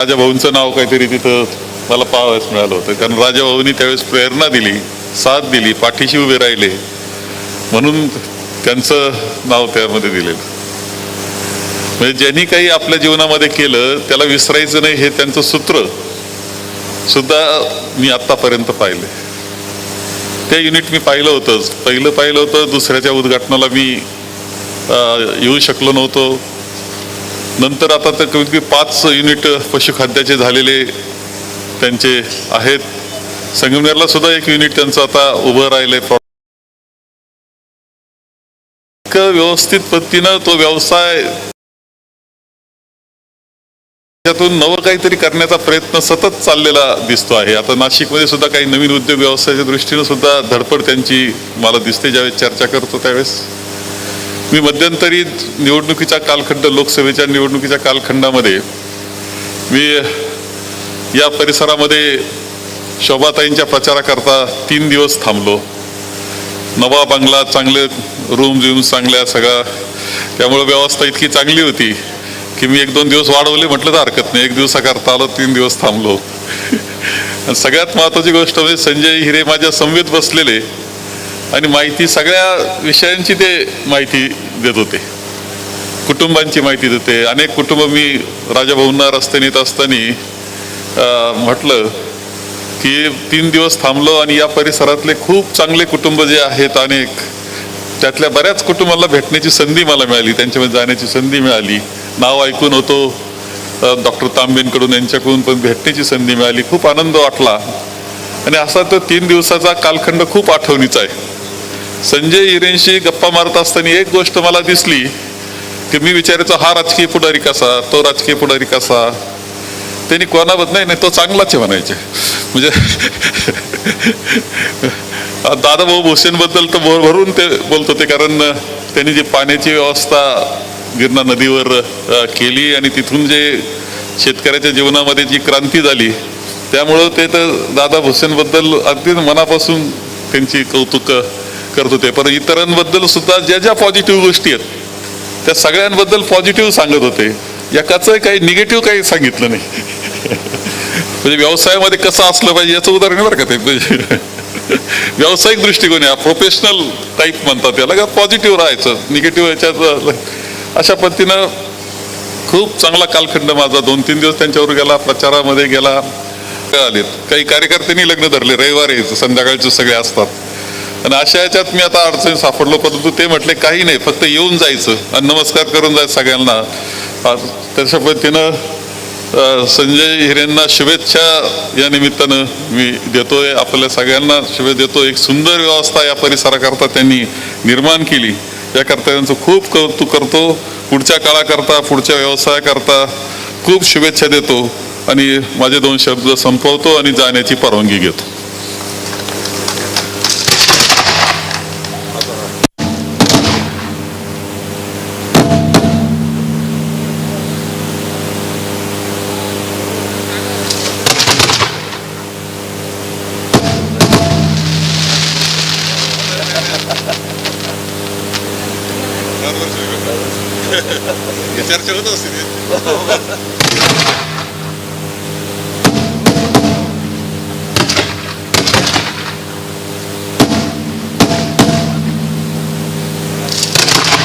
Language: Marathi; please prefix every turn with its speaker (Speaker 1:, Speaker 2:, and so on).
Speaker 1: राजाभाऊंचं नाव काहीतरी तिथं मला पाहावयास मिळालं होतं. कारण राजाभाऊंनी त्यावेळेस प्रेरणा दिली साथ दिली पाठीशी उभे राहिले. म्हणून त्यांचं नाव त्यामध्ये दिलेलं. म्हणजे ज्यांनी काही आपल्या जीवनामध्ये केलं त्याला विसरायचं नाही हे त्यांचं सूत्र. सुद्धा मी आत्तापर्यंत पाहिले. ते युनिट मी पाहिलं होतंच पहिलं पाहिलं होतं दुसऱ्याच्या उद्घाटनाला मी अं, येऊ शकलो नव्हतो. नंतर आता तर कमीत कमी पाच युनिट पशुखाद्याचे झालेले त्यांचे आहेत. संगमनेरला सुद्धा एक युनिट त्यांचं आता उभं राहिलंय. इतकं व्यवस्थित पद्धतीनं तो व्यवसाय त्यातून नवं काहीतरी करण्याचा प्रयत्न सतत चाललेला दिसतो आहे. आता नाशिकमध्ये सुद्धा काही नवीन उद्योग व्यवसायाच्या दृष्टीनं सुद्धा धडपड त्यांची मला दिसते ज्यावेळेस चर्चा करतो त्यावेळेस. मी मध्यंतरी निवडणुकीचा कालखंड लोकसभेच्या निवडणुकीच्या कालखंडामध्ये मी या परिसरामध्ये शोभाताईंच्या प्रचाराकरता तीन दिवस थांबलो. नवा बंगला चांगले रूम बिम चांगल्या सगळा त्यामुळे व्यवस्था इतकी चांगली होती की मी एक दोन दिवस वाढवले म्हटलं तर हरकत नाही. एक दिवसाकरता आलो तीन दिवस थांबलो. आणि सगळ्यात महत्त्वाची गोष्ट म्हणजे संजय हिरे माझ्या समवेत बसलेले. आणि माहिती सगळ्या विषयांची ते माहिती देत होते. कुटुंबांची माहिती देते अनेक कुटुंब मी राजाभाऊंना रस्ते नेत असताना म्हटलं की तीन दिवस थांबलो आणि या परिसरातले खूप चांगले कुटुंब जे आहेत अनेक त्यातल्या बऱ्याच कुटुंबाला भेटण्याची संधी मला मिळाली त्यांच्यामध्ये जाण्याची संधी मिळाली. नाव ऐकून होतो डॉक्टर तांबेंकडून यांच्याकडून पण भेटण्याची संधी मिळाली. खूप आनंद वाटला. आणि असा तो तीन दिवसाचा कालखंड खूप आठवणीचा आहे. संजय हिरेंशी गप्पा मारत असताना एक गोष्ट मला दिसली की मी विचारायचो हा राजकीय पुढारी कसा? तो राजकीय पुढारी कसा? त्यांनी कोणाबद्दल नाही नाही तो चांगलाच आहे म्हणायचे. म्हणजे दादाभाऊ भोसेंबद्दल तर भर भरून ते बोलत होते कारण त्यांनी जी पाण्याची व्यवस्था गिरणा नदीवर केली आणि तिथून जे शेतकऱ्याच्या जीवनामध्ये जी क्रांती झाली त्यामुळं ते तर दादा भोसेंबद्दल अगदी मनापासून त्यांची कौतुक करत होते. पण इतरांबद्दल सुद्धा ज्या ज्या पॉझिटिव्ह गोष्टी आहेत त्या सगळ्यांबद्दल पॉझिटिव्ह सांगत होते. एकाचं काही निगेटिव्ह काही सांगितलं नाही. म्हणजे व्यवसायामध्ये कसं असलं पाहिजे याचं उदाहरण बरं का ते. म्हणजे व्यावसायिक दृष्टिकोन आहे. प्रोफेशनल टाईप म्हणतात त्याला. का पॉझिटिव्ह राहायचं? निगेटिव्ह याच्यात अशा पद्धतीनं खूप चांगला कालखंड माझा. दोन तीन दिवस त्यांच्यावर गेला. प्रचारामध्ये गेला. आलेत काही कार्यकर्त्यांनी लग्न धरले. रविवारी संध्याकाळचे सगळे असतात. आणि अशा याच्यात मी आता अडचणी सापडलो परंतु ते म्हटले काही नाही फक्त येऊन जायचं आणि नमस्कार करून जायचं सगळ्यांना. त्याच्या तशा पद्धतीनं संजय हिरेंना शुभेच्छा या निमित्तानं मी देतोय. आपल्या सगळ्यांना शुभे देतो एक सुंदर व्यवस्था या परिसराकरता त्यांनी निर्माण केली. याकरता त्यांचं खूप कौतुक करतो. पुढच्या काळाकरता पुढच्या व्यवसायाकरता खूप शुभेच्छा देतो. आणि माझे दोन शब्द संपवतो आणि जाण्याची परवानगी घेतो. चर्चा होत असते